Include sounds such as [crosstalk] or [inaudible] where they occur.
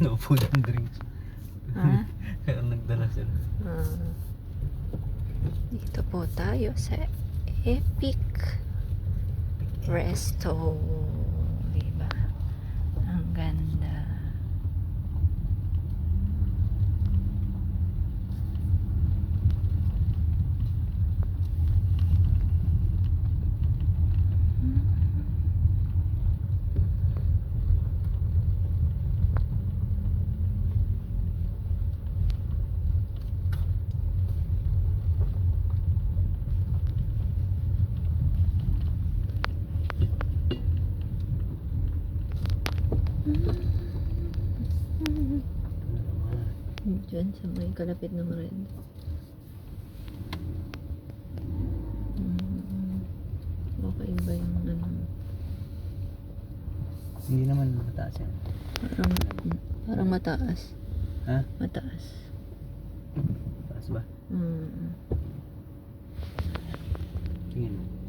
No food and drinks. Ha? [laughs] Kaya nagdala sila. Ah. dito po tayo sa Epic Resto. Diyan sa may kalapit ng red. Mm. Okay ba yung ano? Hindi naman mataas yan. Parang, parang mataas. Ha? Mataas. Taas ba? Mm. Tingin mo.